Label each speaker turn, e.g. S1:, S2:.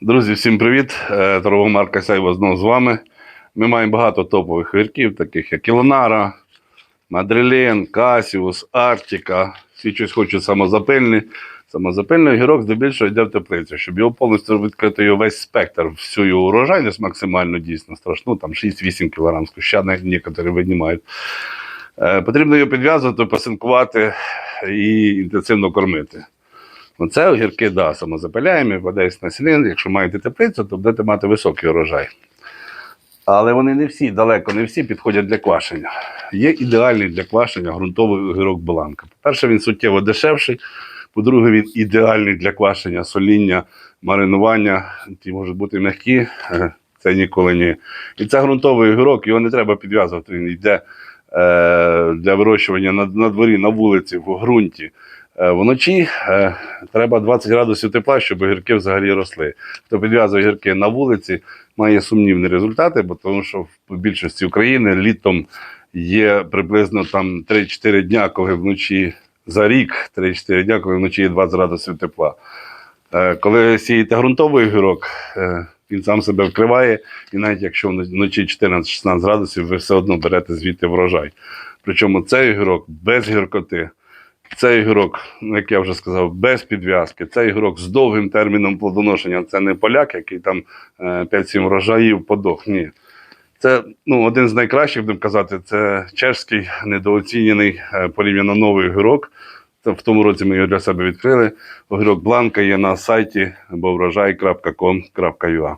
S1: Друзі, всім привіт! Е, Торгова марка Сайва знову з вами. Ми маємо багато топових гірків, таких як Ілонара, Мадрилен, Касіус, Артіка. Всі щось хочуть самозапильні. Самозапильний гірок здебільшого йде в теплицю, щоб його повністю відкрити його весь спектр, всю його урожайність максимально дійсно страшну, там 6-8 кг, куща некоторі винімають. Е, Потрібно його підв'язувати, посинкувати і інтенсивно кормити. Оце огірки, да, самозапиляємо, подаюсь на циліндр. Якщо маєте теплицю, то будете мати високий урожай. Але вони не всі, далеко не всі підходять для квашення. Є ідеальний для квашення ґрунтовий огірок Бланка. По-перше, він суттєво дешевший. По-друге, він ідеальний для квашення, соління, маринування. Ті можуть бути м'які, е, це ніколи ні. І це ґрунтовий огірок, його не треба підв'язувати. Він йде е, для вирощування на, на дворі, на вулиці, в ґрунті. Е, Вночі е, треба 20 градусів тепла, щоб огірки взагалі росли. Хто підв'язує огірки на вулиці, має сумнівні результати, бо тому що в більшості України літом є приблизно там 3-4 дня, коли вночі за рік, 3-4 дня, коли вночі є 20 градусів тепла. Е, Коли сієте ґрунтовий огірок, він сам себе вкриває, і навіть якщо вночі 14-16 градусів, ви все одно берете звідти врожай. Причому цей огірок без гіркоти. Цей ігрок, як я вже сказав, без підв'язки. Цей ігрок з довгим терміном плодоношення. Це не поляк, який там е, 5-7 врожаїв подох. Ні. Це ну, один з найкращих, будемо казати, це чешський недооцінений е, порівняно новий огірок. Це в тому році ми його для себе відкрили. Огірок Бланка є на сайті або врожай.com.ua.